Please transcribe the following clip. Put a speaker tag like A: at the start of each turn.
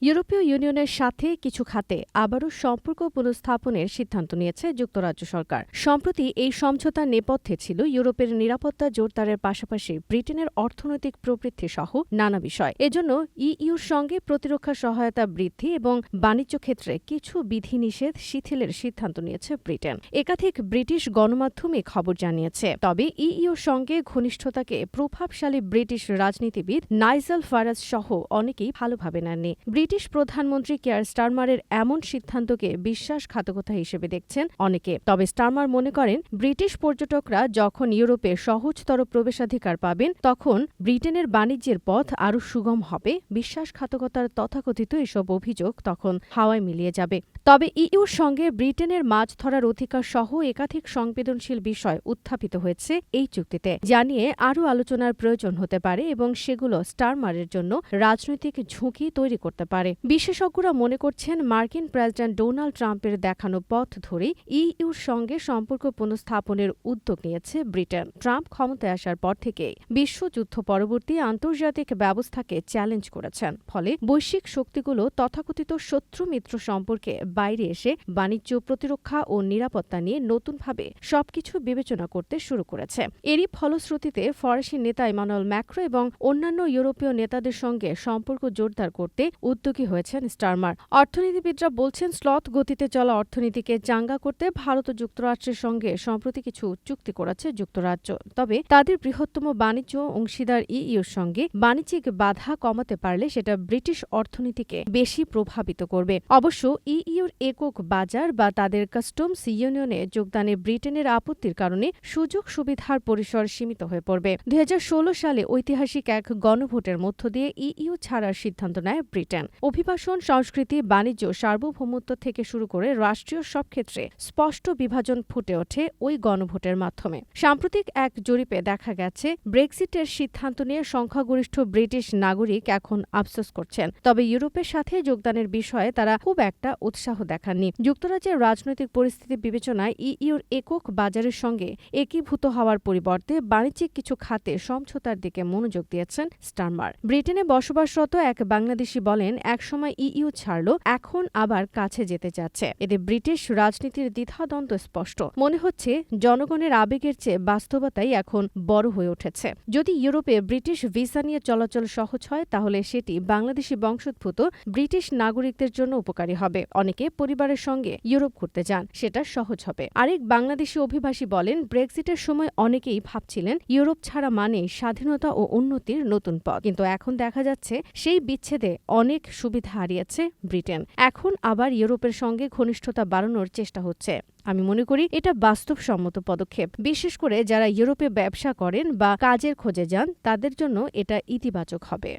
A: ইউরোপীয় ইউনিয়নের সাথে কিছু খাতে আবারও সম্পর্ক পুনঃস্থাপনের সিদ্ধান্ত নিয়েছে যুক্তরাজ্য সরকার। সম্প্রতি এই সমঝোতার নেপথ্যে ছিল ইউরোপের নিরাপত্তা জোরদারের পাশাপাশি ব্রিটেনের অর্থনৈতিক প্রবৃদ্ধি সহ নানা বিষয়। এজন্য ইইউর সঙ্গে প্রতিরক্ষা সহায়তা বৃদ্ধি এবং বাণিজ্য ক্ষেত্রে কিছু বিধিনিষেধ শিথিলের সিদ্ধান্ত নিয়েছে ব্রিটেন। একাধিক ব্রিটিশ গণমাধ্যমে খবর জানিয়েছে। তবে ইইউর সঙ্গে ঘনিষ্ঠতাকে প্রভাবশালী ব্রিটিশ রাজনীতিবিদ নাইজেল ফারাজ সহ অনেকেই ভালোভাবে নেননি। ব্রিটিশ প্রধানমন্ত্রী কেয়ার স্টারমারের এমন সিদ্ধান্তকে বিশ্বাসঘাতকতা হিসেবে দেখছেন অনেকে। তবে স্টারমার মনে করেন, ব্রিটিশ পর্যটকরা যখন ইউরোপে সহজতর প্রবেশাধিকার পাবেন, তখন ব্রিটেনের বাণিজ্যের পথ আরও সুগম হবে। বিশ্বাসঘাতকতার তথাকথিত এসব অভিযোগ তখন হাওয়ায় মিলিয়ে যাবে। তবে ইইউর সঙ্গে ব্রিটেনের মাছ ধরার অধিকার সহ একাধিক সংবেদনশীল বিষয় উত্থাপিত হয়েছে এই চুক্তিতে। জানিয়ে আরও আলোচনার প্রয়োজন হতে পারে এবং সেগুলো স্টারমারের জন্য রাজনৈতিক ঝুঁকি তৈরি করতে পারে। পারে। বিশেষজ্ঞরা মনে করছেন মার্কিন প্রেসিডেন্ট ডোনাল্ড ট্রাম্পের দেখানো পথ ধরেই ইইউর সঙ্গে সম্পর্ক পুনঃস্থাপনের উদ্যোগ নিয়েছে ব্রিটেন। ট্রাম্প ক্ষমতায় আসার পর থেকেই বিশ্বযুদ্ধ পরবর্তী আন্তর্জাতিক ব্যবস্থাকে চ্যালেঞ্জ করেছেন। ফলে বৈশ্বিক শক্তিগুলো তথাকথিত শত্রু মিত্র সম্পর্কে বাইরে এসে বাণিজ্য প্রতিরক্ষা ও নিরাপত্তা নিয়ে নতুনভাবে সবকিছু বিবেচনা করতে শুরু করেছে। এরই ফলশ্রুতিতে ফরাসি নেতা ইমানুয়েল ম্যাক্রো এবং অন্যান্য ইউরোপীয় নেতাদের সঙ্গে সম্পর্ক জোরদার করতে উদ্যোগী হয়েছেন স্টারমার। অর্থনীতিবিদরা বলছেন, স্লথ গতিতে চলা অর্থনীতিকে চাঙ্গা করতে ভারত ও যুক্তরাষ্ট্রের সঙ্গে সম্প্রতি কিছু চুক্তি করেছে যুক্তরাজ্য। তবে তাদের বৃহত্তম বাণিজ্য অংশীদার ইইউর সঙ্গে বাণিজ্যিক বাধা কমাতে পারলে সেটা ব্রিটিশ অর্থনীতিকে বেশি প্রভাবিত করবে। অবশ্য ইইউর একক বাজার বা তাদের কাস্টমস ইউনিয়নে যোগদানে ব্রিটেনের আপত্তির কারণে সুযোগ সুবিধার পরিসর সীমিত হয়ে পড়বে। দুই হাজার ষোলো সালে ঐতিহাসিক এক গণভোটের মধ্য দিয়ে ইইউ ছাড়ার সিদ্ধান্ত নেয় ব্রিটেন। অভিবাসন, সংস্কৃতি, বাণিজ্য, সার্বভৌমত্ব থেকে শুরু করে রাষ্ট্রীয় সব ক্ষেত্রে স্পষ্ট বিভাজন ফুটে ওঠে ওই গণভোটের মাধ্যমে। সাম্প্রতিক এক জরিপে দেখা গেছে, ব্রেক্সিটের সিদ্ধান্ত নিয়ে সংখ্যাগরিষ্ঠ ব্রিটিশ নাগরিক এখন আফসোস করছেন। তবে ইউরোপের সাথে যোগদানের বিষয়ে তারা খুব একটা উৎসাহ দেখাননি। যুক্তরাজ্যের রাজনৈতিক পরিস্থিতি বিবেচনায় ইইউর একক বাজারের সঙ্গে একীভূত হওয়ার পরিবর্তে বাণিজ্যিক কিছু খাতে সমঝোতার দিকে মনোযোগ দিয়েছেন স্টারমার। ব্রিটেনে বসবাসরত এক বাংলাদেশি বলেন একসময় ইইউ ছাড়ল, এখন আবার কাছে যেতে যাচ্ছে এতে ব্রিটিশ রাজনীতির দ্বিধাদ্বন্দ্ব স্পষ্ট। মনে হচ্ছে জনগণের আবেগের চেয়ে বাস্তবতাই এখন বড় হয়ে উঠেছে। যদি ইউরোপে ব্রিটিশ ভিসা নিয়ে চলাচল সহজ হয়, তাহলে সেটি বাংলাদেশি বংশোদ্ভূত ব্রিটিশ নাগরিকদের জন্য উপকারী হবে। অনেকে পরিবারের সঙ্গে ইউরোপ ঘুরতে যান, সেটা সহজ হবে। আরেক বাংলাদেশি অভিবাসী বলেন, ব্রেক্সিটের সময় অনেকেই ভাবছিলেন ইউরোপ ছাড়া মানে স্বাধীনতা ও উন্নতির নতুন পথ। কিন্তু এখন দেখা যাচ্ছে, সেই বিচ্ছেদে অনেক সুবিধা হারিয়েছে ব্রিটেন। এখন আবার ইউরোপের সঙ্গে ঘনিষ্ঠতা বাড়ানোর চেষ্টা হচ্ছে। আমি মনে করি এটা বাস্তবসম্মত পদক্ষেপ। বিশেষ করে যারা ইউরোপে ব্যবসা করেন বা কাজের খোঁজে যান, তাদের জন্য এটা ইতিবাচক হবে।